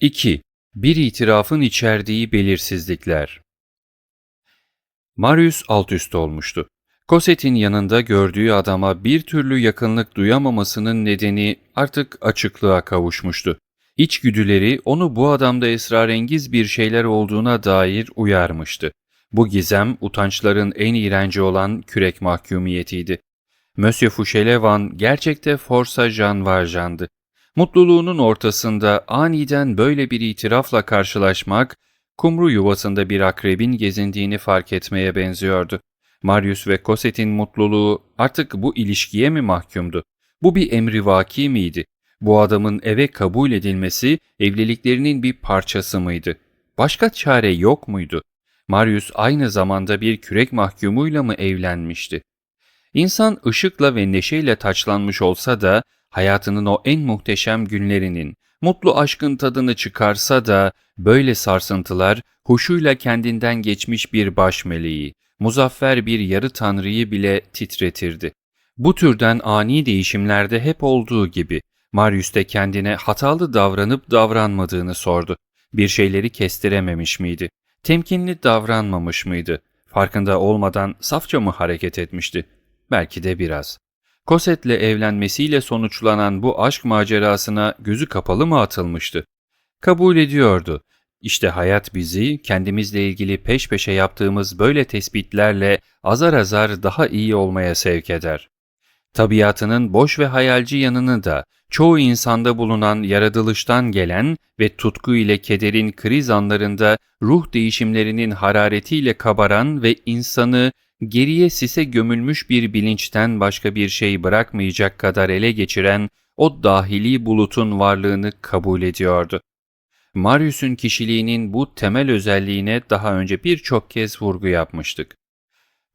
2. Bir itirafın içerdiği belirsizlikler. Marius alt üst olmuştu. Cosette'in yanında gördüğü adama bir türlü yakınlık duyamamasının nedeni artık açıklığa kavuşmuştu. İçgüdüleri onu bu adamda esrarengiz bir şeyler olduğuna dair uyarmıştı. Bu gizem utançların en iğrenci olan kürek mahkumiyetiydi. Monsieur Fauchelevent gerçekte Forsa Jean Valjean'dı. Mutluluğunun ortasında aniden böyle bir itirafla karşılaşmak, kumru yuvasında bir akrebin gezindiğini fark etmeye benziyordu. Marius ve Cosette'in mutluluğu artık bu ilişkiye mi mahkumdu? Bu bir emrivaki miydi? Bu adamın eve kabul edilmesi evliliklerinin bir parçası mıydı? Başka çare yok muydu? Marius aynı zamanda bir kürek mahkumuyla mı evlenmişti? İnsan ışıkla ve neşeyle taçlanmış olsa da hayatının o en muhteşem günlerinin, mutlu aşkın tadını çıkarsa da böyle sarsıntılar huşuyla kendinden geçmiş bir baş meleği, muzaffer bir yarı tanrıyı bile titretirdi. Bu türden ani değişimlerde hep olduğu gibi Marius de kendine hatalı davranıp davranmadığını sordu. Bir şeyleri kestirememiş miydi? Temkinli davranmamış mıydı? Farkında olmadan safça mı hareket etmişti? Belki de biraz. Cosette'le evlenmesiyle sonuçlanan bu aşk macerasına gözü kapalı mı atılmıştı? Kabul ediyordu. İşte hayat bizi kendimizle ilgili peş peşe yaptığımız böyle tespitlerle azar azar daha iyi olmaya sevk eder. Tabiatının boş ve hayalci yanını da çoğu insanda bulunan yaratılıştan gelen ve tutku ile kederin kriz anlarında ruh değişimlerinin hararetiyle kabaran ve insanı geriye sise gömülmüş bir bilinçten başka bir şey bırakmayacak kadar ele geçiren o dahili bulutun varlığını kabul ediyordu. Marius'un kişiliğinin bu temel özelliğine daha önce birçok kez vurgu yapmıştık.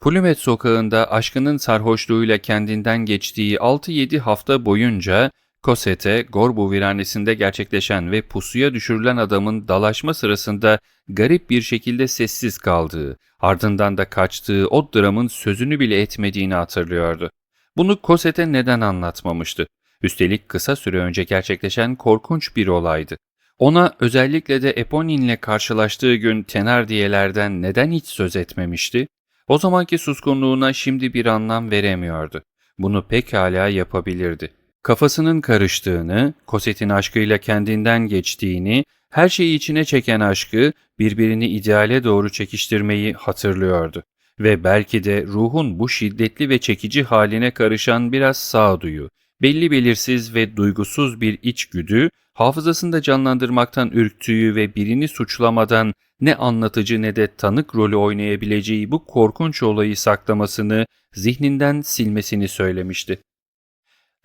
Plumet sokağında aşkının sarhoşluğuyla kendinden geçtiği 6-7 hafta boyunca Cosette, Gorbu viranesinde gerçekleşen ve pusuya düşürülen adamın dalaşma sırasında garip bir şekilde sessiz kaldığı, ardından da kaçtığı o dramın sözünü bile etmediğini hatırlıyordu. Bunu Cosette neden anlatmamıştı? Üstelik kısa süre önce gerçekleşen korkunç bir olaydı. Ona özellikle de Eponin'le karşılaştığı gün Tenardier'lerden neden hiç söz etmemişti? O zamanki suskunluğuna şimdi bir anlam veremiyordu. Bunu pekala yapabilirdi. Kafasının karıştığını, Cosette'in aşkıyla kendinden geçtiğini, her şeyi içine çeken aşkı, birbirini ideale doğru çekiştirmeyi hatırlıyordu. Ve belki de ruhun bu şiddetli ve çekici haline karışan biraz sağduyu, belli belirsiz ve duygusuz bir içgüdü, hafızasında canlandırmaktan ürktüğü ve birini suçlamadan ne anlatıcı ne de tanık rolü oynayabileceği bu korkunç olayı saklamasını, zihninden silmesini söylemişti.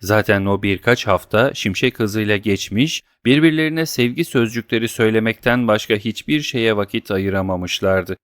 Zaten o birkaç hafta şimşek hızıyla geçmiş, birbirlerine sevgi sözcükleri söylemekten başka hiçbir şeye vakit ayıramamışlardı.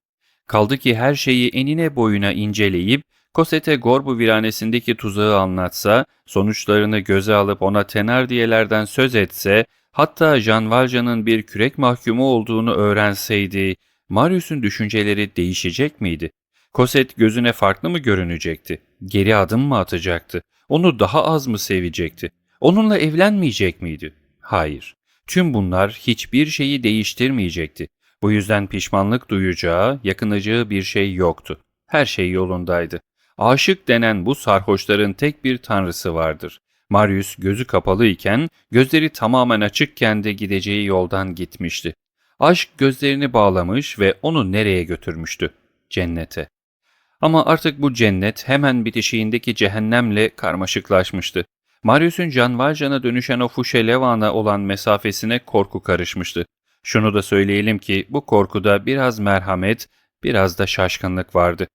Kaldı ki her şeyi enine boyuna inceleyip, Cosette Gorbu viranesindeki tuzağı anlatsa, sonuçlarını göze alıp ona Tenardier'lerden söz etse, hatta Jean Valjean'ın bir kürek mahkumu olduğunu öğrenseydi, Marius'un düşünceleri değişecek miydi? Cosette gözüne farklı mı görünecekti? Geri adım mı atacaktı? Onu daha az mı sevecekti? Onunla evlenmeyecek miydi? Hayır. Tüm bunlar hiçbir şeyi değiştirmeyecekti. Bu yüzden pişmanlık duyacağı, yakınacağı bir şey yoktu. Her şey yolundaydı. Aşık denen bu sarhoşların tek bir tanrısı vardır. Marius gözü kapalı iken, gözleri tamamen açıkken de gideceği yoldan gitmişti. Aşk gözlerini bağlamış ve onu nereye götürmüştü? Cennete. Ama artık bu cennet hemen bitişiğindeki cehennemle karmaşıklaşmıştı. Marius'un Can Valjean'a dönüşen o Fuşelevana olan mesafesine korku karışmıştı. Şunu da söyleyelim ki bu korkuda biraz merhamet, biraz da şaşkınlık vardı.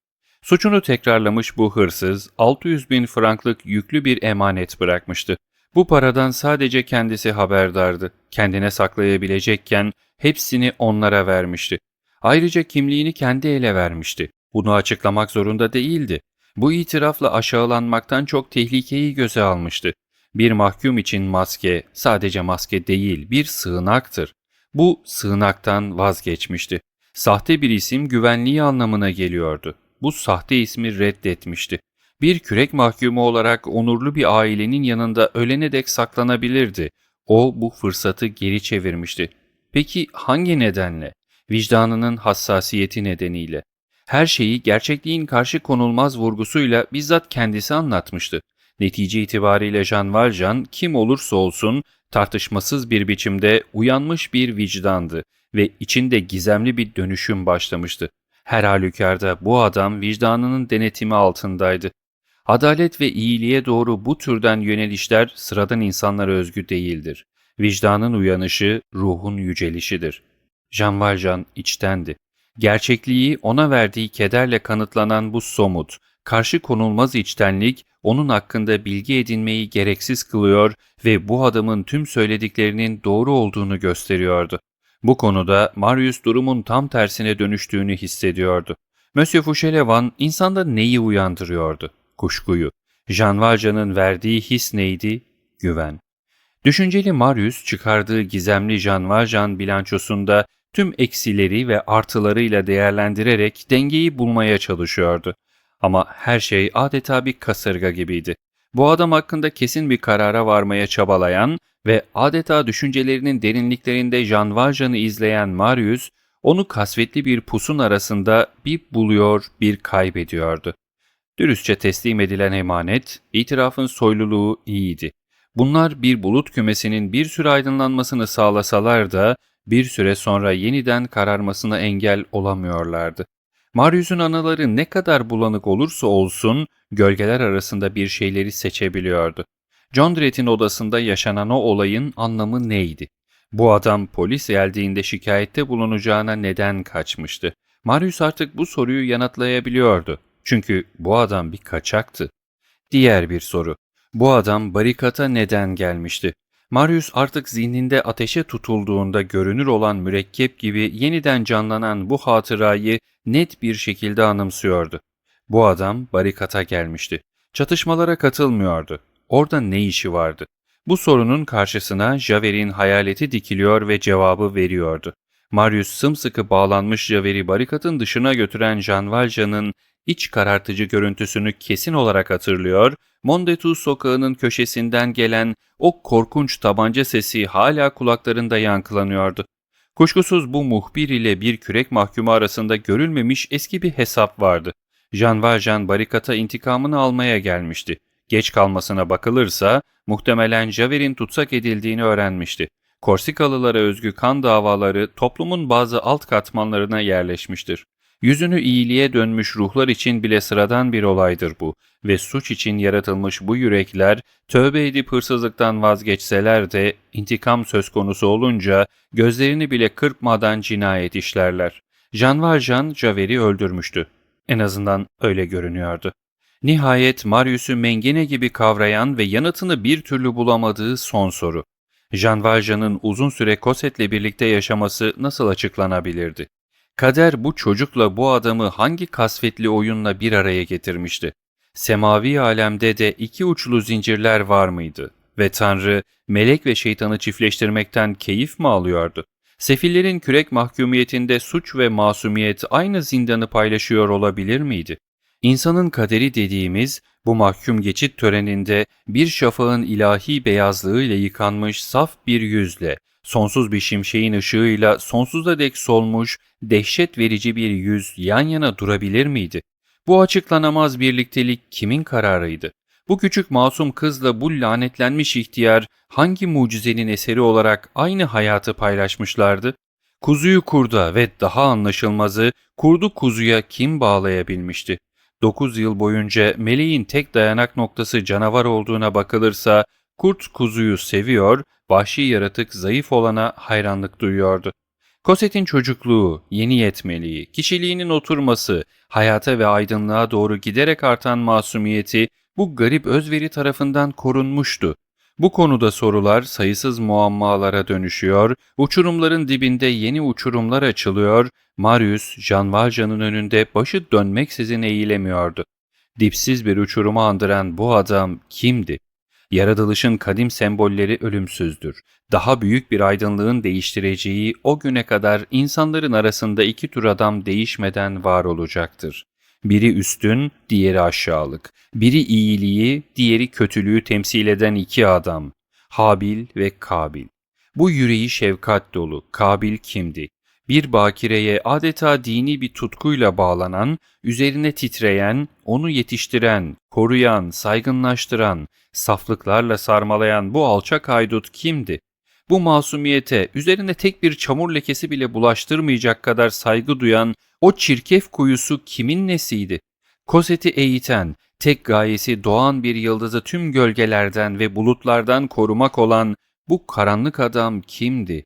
Suçunu tekrarlamış bu hırsız 600 bin franklık yüklü bir emanet bırakmıştı. Bu paradan sadece kendisi haberdardı. Kendine saklayabilecekken hepsini onlara vermişti. Ayrıca kimliğini kendi ele vermişti. Bunu açıklamak zorunda değildi. Bu itirafla aşağılanmaktan çok tehlikeyi göze almıştı. Bir mahkum için maske sadece maske değil bir sığınaktır. Bu sığınaktan vazgeçmişti. Sahte bir isim güvenliği anlamına geliyordu. Bu sahte ismi reddetmişti. Bir kürek mahkumu olarak onurlu bir ailenin yanında ölene dek saklanabilirdi. O bu fırsatı geri çevirmişti. Peki hangi nedenle? Vicdanının hassasiyeti nedeniyle. Her şeyi gerçekliğin karşı konulmaz vurgusuyla bizzat kendisi anlatmıştı. Netice itibariyle Jean Valjean kim olursa olsun tartışmasız bir biçimde uyanmış bir vicdandı ve içinde gizemli bir dönüşüm başlamıştı. Her halükarda bu adam vicdanının denetimi altındaydı. Adalet ve iyiliğe doğru bu türden yönelişler sıradan insanlara özgü değildir. Vicdanın uyanışı ruhun yücelişidir. Jean Valjean içtendi. Gerçekliği ona verdiği kederle kanıtlanan bu somut, karşı konulmaz içtenlik onun hakkında bilgi edinmeyi gereksiz kılıyor ve bu adamın tüm söylediklerinin doğru olduğunu gösteriyordu. Bu konuda Marius durumun tam tersine dönüştüğünü hissediyordu. Monsieur Fauchelevent insanda neyi uyandırıyordu? Kuşkuyu. Jean Valjean'ın verdiği his neydi? Güven. Düşünceli Marius çıkardığı gizemli Jean Valjean bilançosunda tüm eksileri ve artılarıyla değerlendirerek dengeyi bulmaya çalışıyordu. Ama her şey adeta bir kasırga gibiydi. Bu adam hakkında kesin bir karara varmaya çabalayan ve adeta düşüncelerinin derinliklerinde Jean Valjean'ı izleyen Marius, onu kasvetli bir pusun arasında bir buluyor, bir kaybediyordu. Dürüstçe teslim edilen emanet, itirafın soyluluğu iyiydi. Bunlar bir bulut kümesinin bir süre aydınlanmasını sağlasalar da bir süre sonra yeniden kararmasına engel olamıyorlardı. Marius'un anıları ne kadar bulanık olursa olsun gölgeler arasında bir şeyleri seçebiliyordu. John Drett'in odasında yaşanan o olayın anlamı neydi? Bu adam polis geldiğinde şikayette bulunacağına neden kaçmıştı? Marius artık bu soruyu yanıtlayabiliyordu. Çünkü bu adam bir kaçaktı. Diğer bir soru. Bu adam barikata neden gelmişti? Marius artık zihninde ateşe tutulduğunda görünür olan mürekkep gibi yeniden canlanan bu hatırayı net bir şekilde anımsıyordu. Bu adam barikata gelmişti. Çatışmalara katılmıyordu. Orada ne işi vardı? Bu sorunun karşısına Javert'in hayaleti dikiliyor ve cevabı veriyordu. Marius sımsıkı bağlanmış Javert'i barikatın dışına götüren Jean Valjean'ın iç karartıcı görüntüsünü kesin olarak hatırlıyor, Mondetu sokağının köşesinden gelen o korkunç tabanca sesi hala kulaklarında yankılanıyordu. Kuşkusuz bu muhbir ile bir kürek mahkumu arasında görülmemiş eski bir hesap vardı. Jean Valjean barikata intikamını almaya gelmişti. Geç kalmasına bakılırsa muhtemelen Javert'in tutsak edildiğini öğrenmişti. Korsikalılara özgü kan davaları toplumun bazı alt katmanlarına yerleşmiştir. Yüzünü iyiliğe dönmüş ruhlar için bile sıradan bir olaydır bu ve suç için yaratılmış bu yürekler tövbe edip hırsızlıktan vazgeçseler de intikam söz konusu olunca gözlerini bile kırpmadan cinayet işlerler. Jean Valjean Javert'i öldürmüştü. En azından öyle görünüyordu. Nihayet Marius'u mengene gibi kavrayan ve yanıtını bir türlü bulamadığı son soru. Jean Valjean'ın uzun süre Cosette'le birlikte yaşaması nasıl açıklanabilirdi? Kader bu çocukla bu adamı hangi kasvetli oyunla bir araya getirmişti? Semavi alemde de iki uçlu zincirler var mıydı? Ve Tanrı, melek ve şeytanı çiftleştirmekten keyif mi alıyordu? Sefillerin kürek mahkumiyetinde suç ve masumiyet aynı zindanı paylaşıyor olabilir miydi? İnsanın kaderi dediğimiz bu mahkum geçit töreninde bir şafağın ilahi beyazlığıyla yıkanmış saf bir yüzle, sonsuz bir şimşeğin ışığıyla sonsuza dek solmuş, dehşet verici bir yüz yan yana durabilir miydi? Bu açıklanamaz birliktelik kimin kararıydı? Bu küçük masum kızla bu lanetlenmiş ihtiyar hangi mucizenin eseri olarak aynı hayatı paylaşmışlardı? Kuzuyu kurda ve daha anlaşılmazı kurdu kuzuya kim bağlayabilmişti? 9 yıl boyunca meleğin tek dayanak noktası canavar olduğuna bakılırsa kurt kuzuyu seviyor, vahşi yaratık zayıf olana hayranlık duyuyordu. Cosette'in çocukluğu, yeni yetmeliği, kişiliğinin oturması, hayata ve aydınlığa doğru giderek artan masumiyeti bu garip özveri tarafından korunmuştu. Bu konuda sorular sayısız muammalara dönüşüyor, uçurumların dibinde yeni uçurumlar açılıyor, Marius, Jean Valjean'ın önünde başı dönmeksizin eğilemiyordu. Dipsiz bir uçurumu andıran bu adam kimdi? Yaratılışın kadim sembolleri ölümsüzdür. Daha büyük bir aydınlığın değiştireceği o güne kadar insanların arasında iki tür adam değişmeden var olacaktır. Biri üstün, diğeri aşağılık. Biri iyiliği, diğeri kötülüğü temsil eden iki adam. Habil ve Kabil. Bu yüreği şefkat dolu, kabil kimdi? Bir bakireye adeta dini bir tutkuyla bağlanan, üzerine titreyen, onu yetiştiren, koruyan, saygınlaştıran, saflıklarla sarmalayan bu alçak haydut kimdi? Bu masumiyete üzerine tek bir çamur lekesi bile bulaştırmayacak kadar saygı duyan o çirkef kuyusu kimin nesiydi? Koset'i eğiten, tek gayesi doğan bir yıldızı tüm gölgelerden ve bulutlardan korumak olan bu karanlık adam kimdi?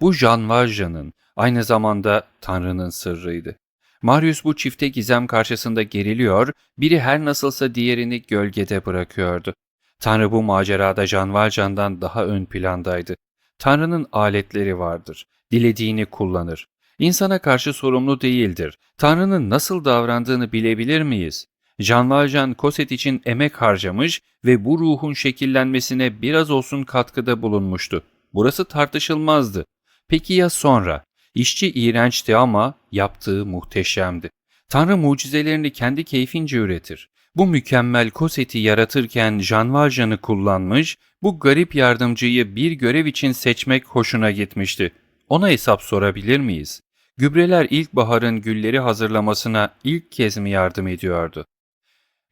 Bu Jean Valjean'ın aynı zamanda Tanrı'nın sırrıydı. Marius bu çifte gizem karşısında geriliyor, biri her nasılsa diğerini gölgede bırakıyordu. Tanrı bu macerada Jean Valjean'dan daha ön plandaydı. Tanrı'nın aletleri vardır. Dilediğini kullanır. İnsana karşı sorumlu değildir. Tanrı'nın nasıl davrandığını bilebilir miyiz? Jean Valjean Cosette için emek harcamış ve bu ruhun şekillenmesine biraz olsun katkıda bulunmuştu. Burası tartışılmazdı. Peki ya sonra? İşçi iğrençti ama yaptığı muhteşemdi. Tanrı mucizelerini kendi keyfince üretir. Bu mükemmel Cosette'i yaratırken Jean Valjean'ı kullanmış, bu garip yardımcıyı bir görev için seçmek hoşuna gitmişti. Ona hesap sorabilir miyiz? Gübreler ilkbaharın gülleri hazırlamasına ilk kez mi yardım ediyordu?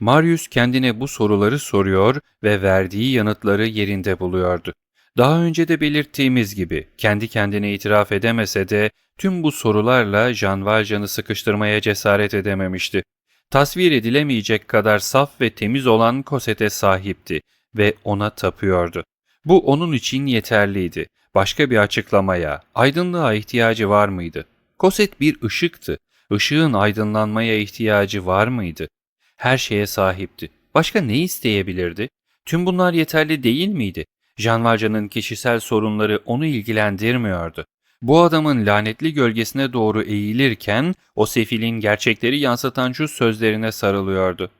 Marius kendine bu soruları soruyor ve verdiği yanıtları yerinde buluyordu. Daha önce de belirttiğimiz gibi kendi kendine itiraf edemese de tüm bu sorularla Jean Valjean'ı sıkıştırmaya cesaret edememişti. Tasvir edilemeyecek kadar saf ve temiz olan Cosette'e sahipti ve ona tapıyordu. Bu onun için yeterliydi. Başka bir açıklamaya, aydınlığa ihtiyacı var mıydı? Cosette bir ışıktı. Işığın aydınlanmaya ihtiyacı var mıydı? Her şeye sahipti. Başka ne isteyebilirdi? Tüm bunlar yeterli değil miydi? Jean Valjean'ın kişisel sorunları onu ilgilendirmiyordu. Bu adamın lanetli gölgesine doğru eğilirken o sefilin gerçekleri yansıtan şu sözlerine sarılıyordu.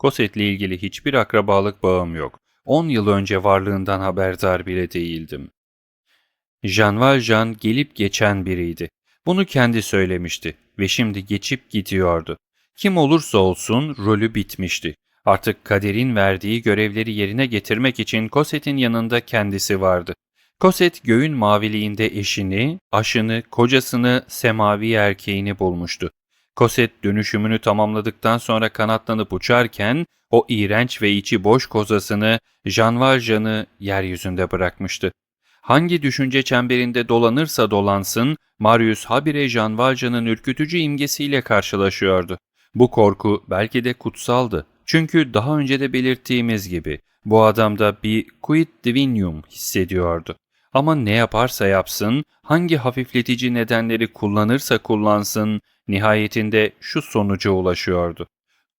Cosette'le ilgili hiçbir akrabalık bağım yok. On yıl önce varlığından haberdar bile değildim. Jean Valjean gelip geçen biriydi. Bunu kendi söylemişti ve şimdi geçip gidiyordu. Kim olursa olsun rolü bitmişti. Artık kaderin verdiği görevleri yerine getirmek için Cosette'in yanında kendisi vardı. Cosette göğün maviliğinde eşini, aşını, kocasını, semavi erkeğini bulmuştu. Cosette dönüşümünü tamamladıktan sonra kanatlanıp uçarken o iğrenç ve içi boş kozasını, Jean Valjean'ı yeryüzünde bırakmıştı. Hangi düşünce çemberinde dolanırsa dolansın, Marius habire Jean Valjean'ın ürkütücü imgesiyle karşılaşıyordu. Bu korku belki de kutsaldı. Çünkü daha önce de belirttiğimiz gibi bu adamda bir quid divinium hissediyordu. Ama ne yaparsa yapsın, hangi hafifletici nedenleri kullanırsa kullansın, nihayetinde şu sonuca ulaşıyordu.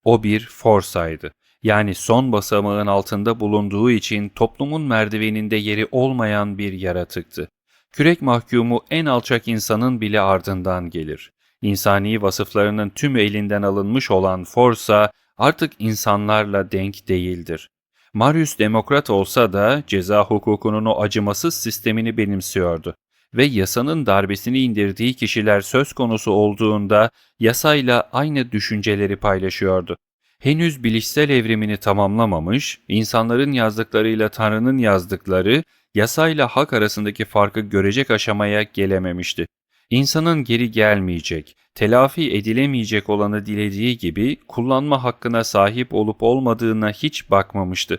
O bir forsaydı. Yani son basamağın altında bulunduğu için toplumun merdiveninde yeri olmayan bir yaratıktı. Kürek mahkumu en alçak insanın bile ardından gelir. İnsani vasıflarının tüm elinden alınmış olan Forsa artık insanlarla denk değildir. Marius demokrat olsa da ceza hukukunun o acımasız sistemini benimsiyordu ve yasanın darbesini indirdiği kişiler söz konusu olduğunda yasayla aynı düşünceleri paylaşıyordu. Henüz bilişsel evrimini tamamlamamış, insanların yazdıklarıyla Tanrı'nın yazdıkları, yasayla hak arasındaki farkı görecek aşamaya gelememişti. İnsanın geri gelmeyecek, telafi edilemeyecek olanı dilediği gibi kullanma hakkına sahip olup olmadığına hiç bakmamıştı.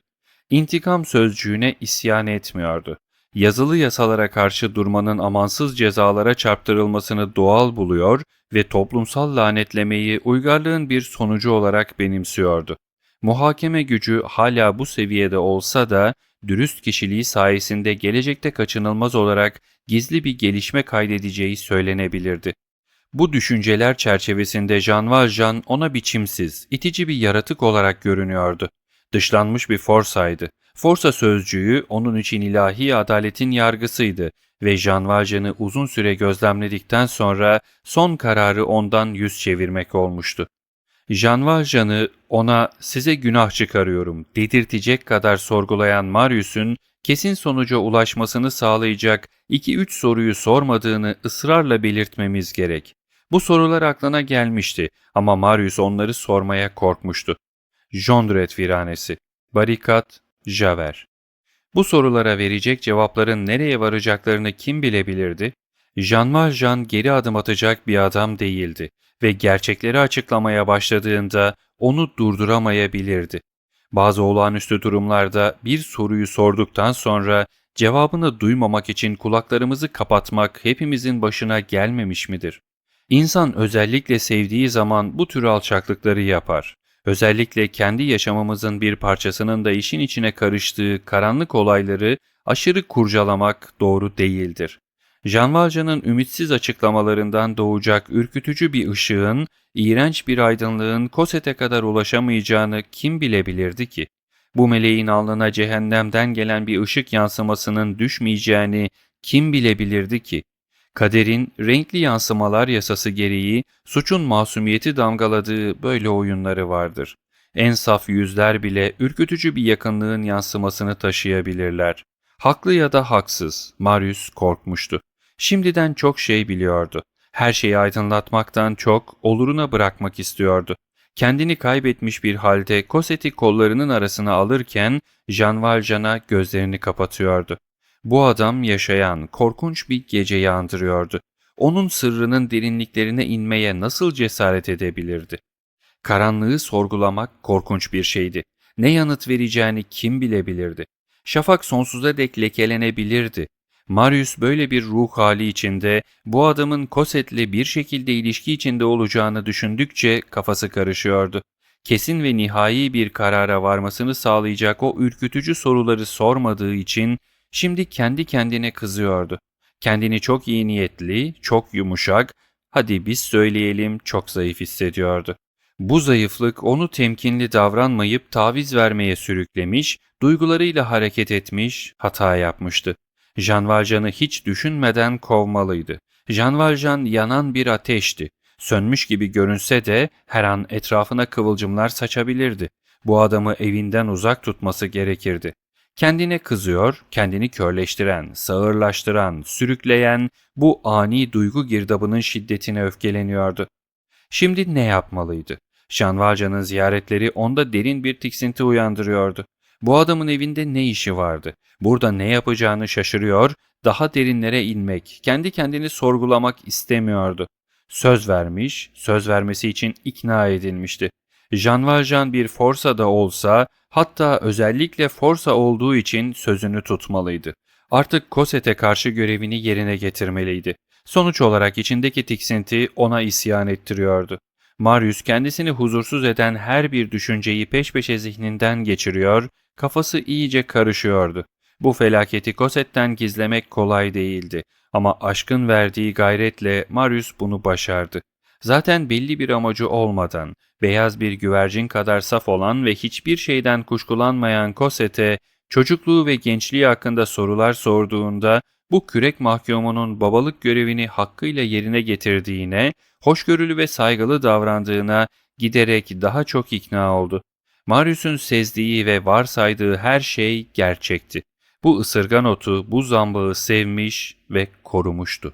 İntikam sözcüğüne isyan etmiyordu. Yazılı yasalara karşı durmanın amansız cezalara çarptırılmasını doğal buluyor ve toplumsal lanetlemeyi uygarlığın bir sonucu olarak benimsiyordu. Muhakeme gücü hala bu seviyede olsa da dürüst kişiliği sayesinde gelecekte kaçınılmaz olarak gizli bir gelişme kaydedeceği söylenebilirdi. Bu düşünceler çerçevesinde Jean Valjean ona biçimsiz, itici bir yaratık olarak görünüyordu. Dışlanmış bir forsaydı. Forsa sözcüğü onun için ilahi adaletin yargısıydı ve Jean Valjean'ı uzun süre gözlemledikten sonra son kararı ondan yüz çevirmek olmuştu. Jean Valjean'ı ona size günah çıkarıyorum dedirtecek kadar sorgulayan Marius'un kesin sonuca ulaşmasını sağlayacak 2-3 soruyu sormadığını ısrarla belirtmemiz gerek. Bu sorular aklına gelmişti ama Marius onları sormaya korkmuştu. Jondret viranesi, barikat, Javer. Bu sorulara verecek cevapların nereye varacaklarını kim bilebilirdi? Jean Valjean geri adım atacak bir adam değildi ve gerçekleri açıklamaya başladığında onu durduramayabilirdi. Bazı olağanüstü durumlarda bir soruyu sorduktan sonra cevabını duymamak için kulaklarımızı kapatmak hepimizin başına gelmemiş midir? İnsan özellikle sevdiği zaman bu tür alçaklıkları yapar. Özellikle kendi yaşamımızın bir parçasının da işin içine karıştığı karanlık olayları aşırı kurcalamak doğru değildir. Jean Valjean'ın ümitsiz açıklamalarından doğacak ürkütücü bir ışığın, iğrenç bir aydınlığın Koset'e kadar ulaşamayacağını kim bilebilirdi ki? Bu meleğin alnına cehennemden gelen bir ışık yansımasının düşmeyeceğini kim bilebilirdi ki? Kaderin renkli yansımalar yasası gereği suçun masumiyeti damgaladığı böyle oyunları vardır. En saf yüzler bile ürkütücü bir yakınlığın yansımasını taşıyabilirler. Haklı ya da haksız, Marius korkmuştu. Şimdiden çok şey biliyordu. Her şeyi aydınlatmaktan çok oluruna bırakmak istiyordu. Kendini kaybetmiş bir halde Cosette'i kollarının arasına alırken Jean Valjean'a gözlerini kapatıyordu. Bu adam yaşayan, korkunç bir geceyi andırıyordu. Onun sırrının derinliklerine inmeye nasıl cesaret edebilirdi? Karanlığı sorgulamak korkunç bir şeydi. Ne yanıt vereceğini kim bilebilirdi? Şafak sonsuza dek lekelenebilirdi. Marius böyle bir ruh hali içinde bu adamın Cosette'le bir şekilde ilişki içinde olacağını düşündükçe kafası karışıyordu. Kesin ve nihai bir karara varmasını sağlayacak o ürkütücü soruları sormadığı için şimdi kendi kendine kızıyordu. Kendini çok iyi niyetli, çok yumuşak, hadi biz söyleyelim çok zayıf hissediyordu. Bu zayıflık onu temkinli davranmayıp taviz vermeye sürüklemiş, duygularıyla hareket etmiş, hata yapmıştı. Jean Valjean'ı hiç düşünmeden kovmalıydı. Jean Valjean yanan bir ateşti. Sönmüş gibi görünse de her an etrafına kıvılcımlar saçabilirdi. Bu adamı evinden uzak tutması gerekirdi. Kendine kızıyor, kendini körleştiren, sağırlaştıran, sürükleyen bu ani duygu girdabının şiddetine öfkeleniyordu. Şimdi ne yapmalıydı? Jean Valjean'ın ziyaretleri onda derin bir tiksinti uyandırıyordu. Bu adamın evinde ne işi vardı? Burada ne yapacağını şaşırıyor, daha derinlere inmek, kendi kendini sorgulamak istemiyordu. Söz vermiş, söz vermesi için ikna edilmişti. Jean Valjean bir forsa da olsa, hatta özellikle forsa olduğu için sözünü tutmalıydı. Artık Cosette'e karşı görevini yerine getirmeliydi. Sonuç olarak içindeki tiksinti ona isyan ettiriyordu. Marius kendisini huzursuz eden her bir düşünceyi peş peşe zihninden geçiriyor, kafası iyice karışıyordu. Bu felaketi Cosette'den gizlemek kolay değildi ama aşkın verdiği gayretle Marius bunu başardı. Zaten belli bir amacı olmadan, beyaz bir güvercin kadar saf olan ve hiçbir şeyden kuşkulanmayan Cosette, çocukluğu ve gençliği hakkında sorular sorduğunda bu kürek mahkumunun babalık görevini hakkıyla yerine getirdiğine, hoşgörülü ve saygılı davrandığına giderek daha çok ikna oldu. Marius'un sezdiği ve varsaydığı her şey gerçekti. Bu ısırgan otu, bu zambağı sevmiş ve korumuştu.